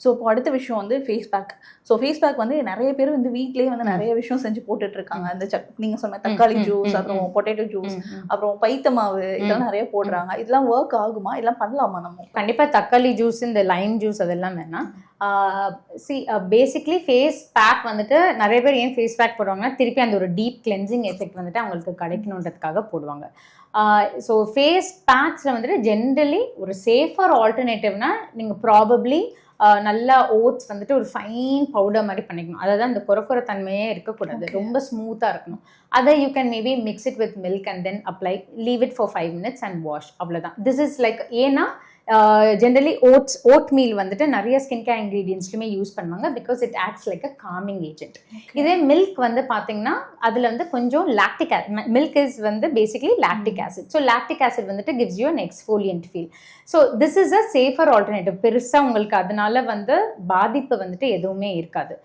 So இப்போ அடுத்த விஷயம் வந்து face pack so face pack வந்து நிறைய பேர் வந்து வீட்லயே வந்து நிறைய விஷயம் செஞ்சு போட்டுட்டு இருக்காங்க அந்த சக் நீங்கள் சொன்ன தக்காளி ஜூஸ் அப்புறம். Potato juice. அப்புறம் பைத்த மாவு இதெல்லாம் நிறைய போடுறாங்க. இதெல்லாம் ஒர்க் ஆகுமா? இதெல்லாம் பண்ணலாமா நம்ம? கண்டிப்பா தக்காளி ஜூஸ் இந்த லைம் ஜூஸ் அதெல்லாம் வேணாம். சி பேசிக்லி ஃபேஸ் பேக் வந்துட்டு நிறைய பேர் ஏன் ஃபேஸ் பேக் போடுவாங்கன்னா திருப்பி அந்த ஒரு டீப் கிளென்சிங் எஃபெக்ட் வந்துட்டு அவங்களுக்கு கிடைக்கணுன்றதுக்காக போடுவாங்க. ஸோ ஃபேஸ் பேக்ஸில் வந்துட்டு ஜென்ரலி ஒரு சேஃபர் ஆல்டர்னேட்டிவ்னா நீங்கள் ப்ராபப்ளி நல்லா ஓட்ஸ் வந்துட்டு ஒரு ஃபைன் பவுடர் மாதிரி பண்ணிக்கணும். அதாவது அந்த குறை தன்மையே இருக்கக்கூடாது. ரொம்ப ஸ்மூத்தாக இருக்கணும். அதை you can maybe mix it with milk and then apply leave it for five minutes and wash அவ்வளோதான் திஸ் இஸ் லைக் ஏன்னா ஜென்ரலி ஓட்ஸ் ஓட் மீல் வந்துட்டு நிறைய ஸ்கின் கேர் இன்க்ரீடியன்ஸ்லையுமே யூஸ் பண்ணுவாங்க because it acts like a calming agent இதே milk வந்து பார்த்தீங்கன்னா அதில் வந்து கொஞ்சம் லாக்டிக் மில்க் இஸ் வந்து basically lactic acid so lactic acid வந்துட்டு gives you an exfoliant feel so this is a safer alternative பெருசாக உங்களுக்கு அதனால வந்து பாதிப்பு வந்துட்டு எதுவுமே இருக்காது.